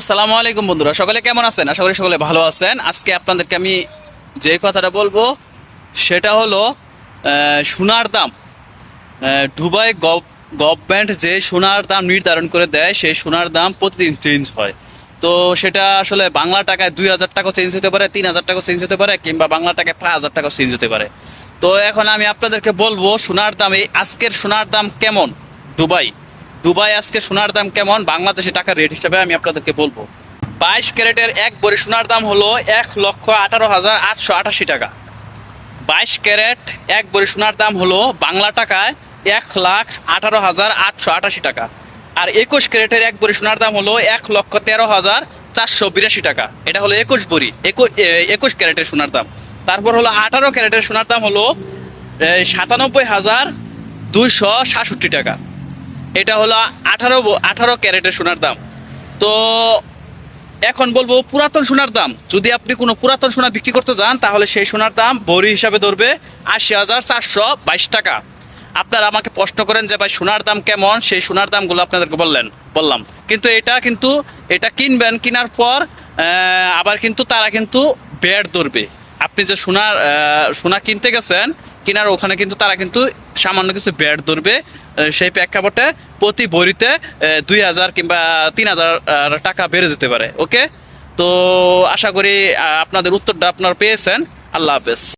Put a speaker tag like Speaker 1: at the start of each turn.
Speaker 1: আসসালামু আলাইকুম বন্ধুরা, সকলে কেমন আছেন? আশা করি সকলে ভালো আছেন। আজকে আপনাদেরকে আমি যে কথাটা বলব, সেটা হলো সোনার দাম। দুবাই গভর্নমেন্ট যে সোনার দাম নির্ধারণ করে দেয়, সেই সোনার দাম প্রতিদিন চেঞ্জ হয়। তো সেটা আসলে বাংলা টাকায় দুই হাজার টাকা চেঞ্জ হতে পারে, তিন হাজার টাকা চেঞ্জ হতে পারে, কিংবা বাংলা টাকায় পাঁচ হাজার টাকা চেঞ্জ হতে পারে। তো এখন আমি আপনাদেরকে বলব, সোনার দাম, এই আজকের সোনার দাম কেমন? দুবাই। দুবাই আজকে সোনার দাম কেমন? বাংলাদেশি টাকা রেট হিসাবে আমি আপনাদেরকে বলব। বাইশ ক্যারেটের এক বড়ি সোনার দাম হলো এক লক্ষ আঠারো হাজার আটশো আটাশি টাকা। বাইশ ক্যারেট এক বড়ি সোনার দাম হলো বাংলা টাকায় এক লাখ আঠারো হাজার আটশো আটাশি টাকা। আর একুশ ক্যারেটের এক বড়ি সোনার দাম হলো এক লক্ষ তেরো হাজার চারশো বিরাশি টাকা। এটা হলো একুশ বড়ি একু- একুশ ক্যারেটের সোনার দাম। তারপর হলো আঠারো ক্যারেটের সোনার দাম হলো সাতানব্বই হাজার দুইশো সাতষট্টি টাকা। এটা হলো আঠারো আঠারো ক্যারেটের সোনার দাম। তো এখন বলব পুরাতন সোনার দাম। যদি আপনি কোনো পুরাতন সোনা বিক্রি করতে যান, তাহলে সেই সোনার দাম বড়ি হিসাবে ধরবে আশি হাজার চারশো বাইশ টাকা। আপনারা আমাকে প্রশ্ন করেন যে, ভাই, সোনার দাম কেমন? সেই সোনার দামগুলো আপনাদেরকে বললেন, বললাম। কিন্তু এটা কিন্তু, এটা কিনবেন, কেনার পর আবার কিন্তু তারা কিন্তু ব্যাট ধরবে। আপনি যে সোনার সোনা কিনতে গেছেন, কেনার ওখানে কিন্তু তারা কিন্তু সামান্য কিছু ব্যাট ধরবে। সেই প্রেক্ষাপটে প্রতি বড়িতে দুই হাজার কিংবা তিন হাজার টাকা বেড়ে যেতে পারে, ওকে? তো আশা করি আপনাদের উত্তরটা আপনারা পেয়েছেন। আল্লাহ হাফেজ।